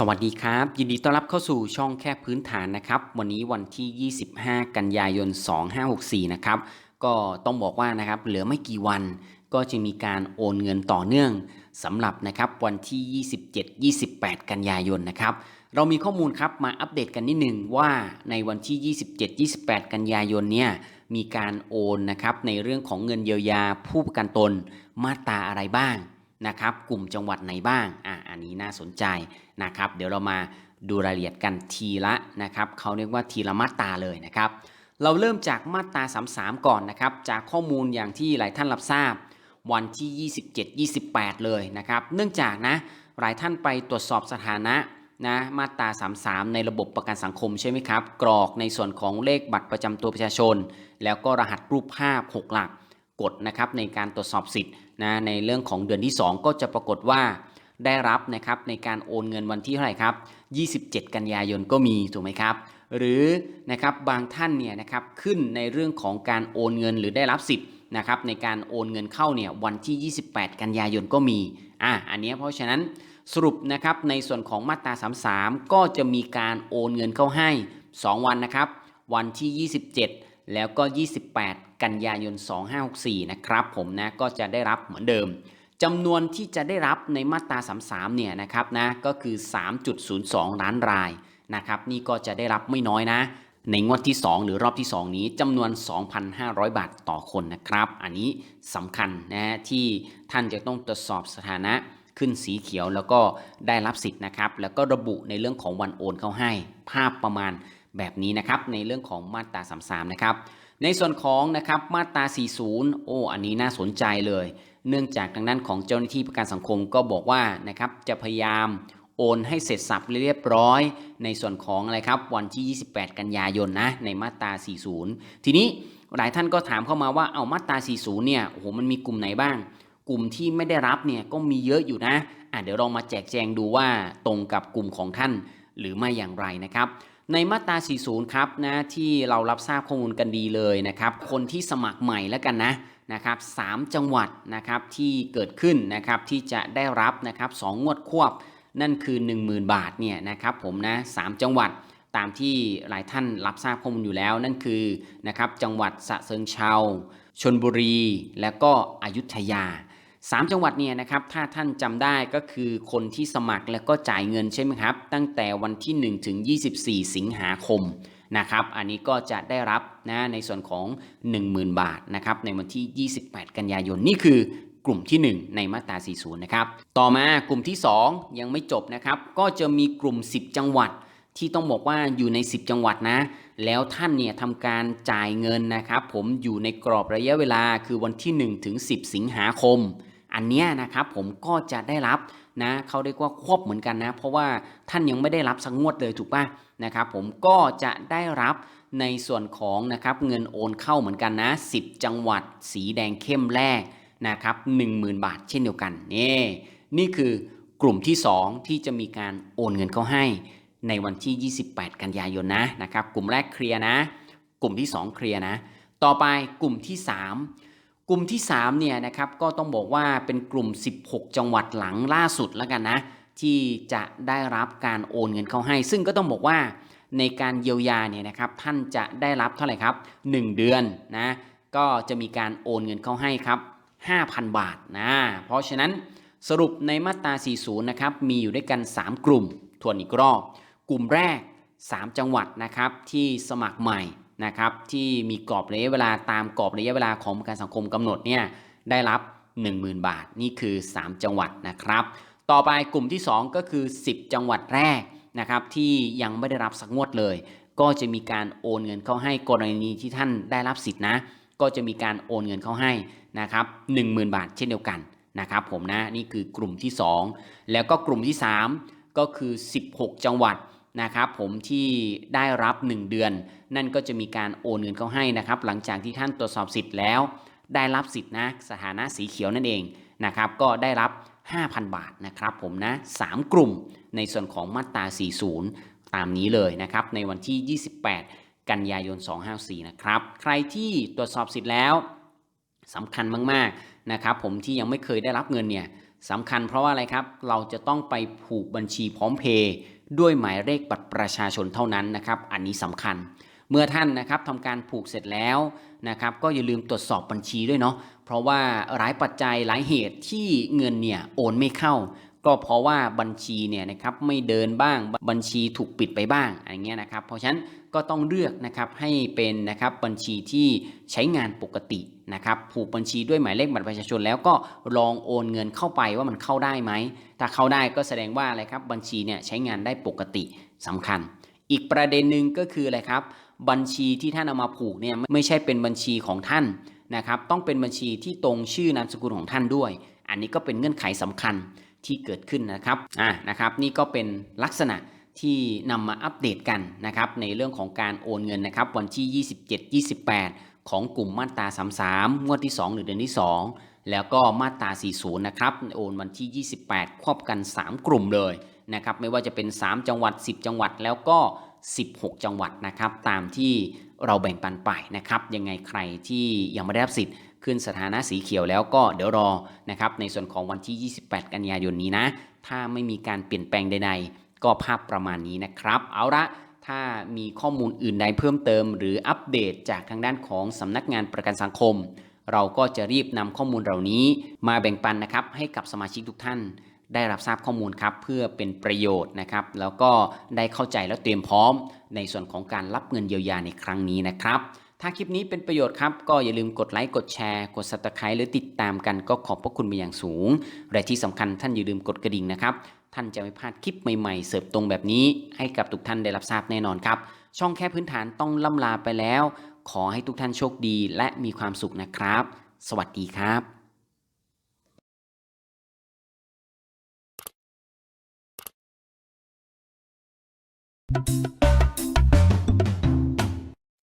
สวัสดีครับ ยินดีต้อนรับเข้าสู่ช่องแค่พื้นฐานนะครับ วันนี้วันที่ 25 กันยายน 2564 นะครับ ก็ต้องบอกว่านะครับเหลือไม่กี่วันก็จะมีการโอนเงินต่อเนื่องสำหรับนะครับวันที่ 27 28 กันยายนนะครับ เรามีข้อมูลครับมาอัปเดตกันนิดหนึ่งว่าในวันที่ 27 28 กันยายนเนี่ยมีการโอนนะครับในเรื่องของเงินเยียวยาผู้ประกันตนมาตราอะไรบ้างนะครับ กลุ่มจังหวัดไหนบ้าง อันนี้น่าสนใจนะครับ เดี๋ยวเรามาดูรายละเอียดกันทีละนะครับเขาเรียกว่าทีละมาตราเลยนะครับ เราเริ่มจากมาตรา33 ก่อนนะครับ จากข้อมูลอย่างที่หลายท่านรับทราบ วันที่ 27 28 เลยนะครับ เนื่องจากนะหลายท่านไปตรวจสอบสถานะนะมาตรา 33 ในระบบประกันสังคมใช่ไหมครับ กรอกในส่วนของเลขบัตรประจำตัวประชาชน แล้วก็รหัสรูปภาพ 6 หลักกดนะครับในการตรวจสอบสิทธิ์นะในเรื่องของเดือนที่ 2 ก็จะปรากฏว่า ได้รับนะครับในการโอนเงินวันที่เท่าไหร่ครับ 27 กันยายนก็มีถูกไหมครับ หรือนะครับบางท่านเนี่ยนะครับขึ้นในเรื่องของการโอนเงินหรือได้รับสิทธิ์นะครับในการโอนเงินเข้าเนี่ยวันที่ 28 กันยายนก็มีอะอันนี้เพราะฉะนั้นสรุปนะครับในส่วนของมาตรา 33 ก็จะมีการโอนเงินเข้าให้ 2 วันนะครับ วันที่ 27 แล้วก็ 28 กันยายน 2564 นะครับผมนะก็จะได้รับเหมือนเดิม จำนวนที่จะได้รับในมาตรา 33 เนี่ยนะครับนะก็คือ 3.02 ล้านรายนะครับนี่ก็จะได้รับไม่น้อยนะ ในงวดที่ 2 หรือรอบที่ 2 นี้จำนวน 2,500 บาทต่อคนนะครับ อันนี้สำคัญนะฮะที่ท่านจะต้องตรวจสอบสถานะขึ้นสีเขียวแล้วก็ได้รับสิทธิ์นะครับ แล้วก็ระบุในเรื่องของวันโอนเข้าให้ ภาพประมาณแบบนี้นะครับ ในเรื่องของมาตรา 33 นะครับ ในส่วนของนะครับมาตรา 40 โอ้ อันนี้น่าสนใจเลย เนื่องจากทางด้านของเจ้าหน้าที่ประกันสังคมก็บอกว่านะครับจะพยายามโอนให้เสร็จสับเรียบร้อย ในส่วนของอะไรครับวันที่ 28 กันยายนนะในมาตรา 40 ทีนี้หลายท่านก็ถามเข้ามาว่าเอามาตรา 40 เนี่ยโอ้โหมันมีกลุ่มไหนบ้าง กลุ่มที่ไม่ได้รับเนี่ยก็มีเยอะอยู่นะอะเดี๋ยวเรามาแจกแจงดูว่าตรงกับกลุ่มของท่านหรือไม่อย่างไรนะครับ ในมาตรา 40 ครับนะที่เรารับทราบข้อมูลกันดีเลยนะครับ คนที่สมัครใหม่แล้วกันนะนะครับสามจังหวัดนะครับที่เกิดขึ้นนะครับที่จะได้รับนะครับสองงวดควบนั่นคือ 10,000 บาทเนี่ยนะครับผมนะสามจังหวัดตามที่หลายท่านรับทราบข้อมูลอยู่แล้วนั่นคือนะครับจังหวัดสะเชิงเทราชนบุรี และก็อยุธยา 3 จังหวัดเนี่ยนะครับถ้าท่านจำได้ก็คือคนที่สมัครแล้วก็จ่ายเงินใช่ไหมครับ ตั้งแต่วันที่ 1 ถึง 24 สิงหาคมนะครับอันนี้ก็จะได้รับนะในส่วนของ 10,000 บาทนะครับในวันที่ 28 กันยายนนี่คือกลุ่มที่ 1 ในมาตรา 40 นะครับ ต่อมากลุ่มที่ 2 ยังไม่จบนะครับ ก็จะมีกลุ่ม 10 จังหวัดที่ต้องบอกว่าอยู่ใน 10 จังหวัดนะ แล้วท่านเนี่ยทำการจ่ายเงินนะครับ ผมอยู่ในกรอบระยะเวลาคือวันที่ 1 ถึง 10 สิงหาคม อันเนี้ยนะครับผมก็จะได้รับนะเขาเรียกว่าควบเหมือนกันนะ เพราะว่าท่านยังไม่ได้รับสักงวดเลยถูกป่ะนะครับผมก็จะได้รับในส่วนของนะครับเงินโอนเข้าเหมือนกันนะ 10 จังหวัดสีแดงเข้มแรกนะครับ10,000 บาทเช่นเดียวกันนี่นี่คือกลุ่มที่ 2 ที่จะมีการโอนเงินเข้าให้ในวันที่ 28 กันยายนนะนะครับ กลุ่มแรกเคลียร์นะ กลุ่มที่ 2 เคลียร์นะ ต่อไปกลุ่มที่ 3 กลุ่มที่3เนี่ยนะครับก็ต้องบอกว่าเป็นกลุ่ม 16 จังหวัดหลังล่าสุดแล้วกันนะ ที่จะได้รับการโอนเงินเข้าให้ ซึ่งก็ต้องบอกว่าในการเยียวยาเนี่ยนะครับท่านจะได้รับเท่าไหร่ครับ 1 เดือนนะก็จะมีการโอนเงินเข้าให้ครับ 5,000 บาทนะเพราะฉะนั้นสรุปในมาตรา 40 นะครับมีอยู่ด้วยกัน 3 กลุ่มทวนอีกรอบ กลุ่มแรก 3 จังหวัดนะครับที่สมัครใหม่ นะครับที่มีกรอบระยะเวลาตามกรอบระยะเวลาของประกันสังคมกำหนดเนี่ยได้รับ 10,000 บาท นี่คือ 3 จังหวัดนะครับ ต่อไปกลุ่มที่ 2 ก็คือ 10 จังหวัดแรกนะครับที่ยังไม่ได้รับสักงวดเลย ก็จะมีการโอนเงินเข้าให้กรณีที่ท่านได้รับสิทธินะ ก็จะมีการโอนเงินเข้าให้นะครับ10,000 บาทเช่นเดียวกันนะครับผมนะนี่คือกลุ่มที่ 2 แล้วก็กลุ่มที่ 3 ก็คือ 16 จังหวัด นะครับผมที่ได้รับ 1 เดือน นั่นก็จะมีการโอนเงินเข้าให้นะครับหลังจากที่ท่านตรวจสอบสิทธิ์แล้ว ได้รับสิทธิ์นะสถานะสีเขียวนั่นเองนะครับก็ได้รับ 5,000 บาทนะครับผมนะ3กลุ่มในส่วนของมาตรา 40 ตามนี้เลยนะครับในวันที่ 28 กันยายน 254 นะครับใครที่ตรวจสอบสิทธิ์แล้วสำคัญมากๆนะครับผมที่ยังไม่เคยได้รับเงินเนี่ยสำคัญเพราะว่าอะไรครับเราจะต้องไปผูกบัญชีพร้อมเพย์ ด้วยหมายเลขบัตรประชาชนเท่านั้นนะครับ อันนี้สำคัญ เมื่อท่านนะครับทำการผูกเสร็จแล้วนะครับ ก็อย่าลืมตรวจสอบบัญชีด้วยเนาะเพราะว่าหลายปัจจัยหลายเหตุที่เงินเนี่ยโอนไม่เข้า ก็เพราะว่าบัญชีเนี่ยนะครับไม่เดินบ้างบัญชีถูกปิดไปบ้างอย่างเงี้ยนะครับ เพราะฉะนั้นก็ต้องเลือกนะครับให้เป็นนะครับบัญชีที่ใช้งานปกตินะครับผูกบัญชีด้วยหมายเลขบัตรประชาชน แล้วก็ลองโอนเงินเข้าไปว่ามันเข้าได้ไหมถ้าเข้าได้ก็แสดงว่าอะไรครับบัญชีเนี่ยใช้งานได้ปกติสำคัญ อีกประเด็นหนึ่งก็คืออะไรครับบัญชีที่ท่านเอามาผูกเนี่ยไม่ใช่เป็นบัญชีของท่านนะครับต้องเป็นบัญชีที่ตรงชื่อนามสกุลของท่านด้วย อันนี้ก็เป็นเงื่อนไขสำคัญ ที่เกิดขึ้นนะครับอ่านะครับ นี่ก็เป็นลักษณะที่นำมาอัปเดตกันนะครับในเรื่องของการโอนเงินนะครับ วันที่ 27 28 ของกลุ่มมาตรา 33 งวดที่ 2 หรือเดือนที่ 2 แล้วก็มาตรา 40 นะครับโอนวันที่ 28 ควบกัน 3 กลุ่มเลยนะครับไม่ว่าจะเป็น 3 จังหวัด 10 จังหวัดแล้วก็ 16 จังหวัดนะครับ ตามที่เราแบ่งปันไปนะครับ ยังไงใครที่ยังไม่ได้รับสิทธิ์ ขึ้นสถานะสีเขียวแล้วก็เดี๋ยวรอนะครับในส่วนของวันที่ 28 กันยายนนี้นะ ถ้าไม่มีการเปลี่ยนแปลงใดๆ ก็ภาพประมาณนี้นะครับ เอาละถ้ามีข้อมูลอื่นใดเพิ่มเติม หรืออัปเดตจากทางด้านของสำนักงานประกันสังคม เราก็จะรีบนำข้อมูลเหล่านี้มาแบ่งปันนะครับให้กับสมาชิกทุกท่านได้รับทราบข้อมูลครับเพื่อเป็นประโยชน์นะครับ แล้วก็ได้เข้าใจและเตรียมพร้อมในส่วนของการรับเงินเยียวยาในครั้งนี้นะครับ ถ้าคลิปนี้เป็นประโยชน์ครับ ก็อย่าลืมกดไลค์กดแชร์ กด subscribe หรือติดตามกันก็ขอบพระคุณเป็นอย่างสูง และที่สำคัญท่านอย่าลืมกดกระดิ่งนะครับ ท่านจะไม่พลาดคลิปใหม่ ๆ เสิร์ฟตรงแบบนี้ ให้กับทุกท่านได้รับทราบแน่นอนครับ ช่องแค่พื้นฐานต้องล่ำลาไปแล้ว ขอให้ทุกท่านโชคดีและมีความสุขนะครับ สวัสดีครับ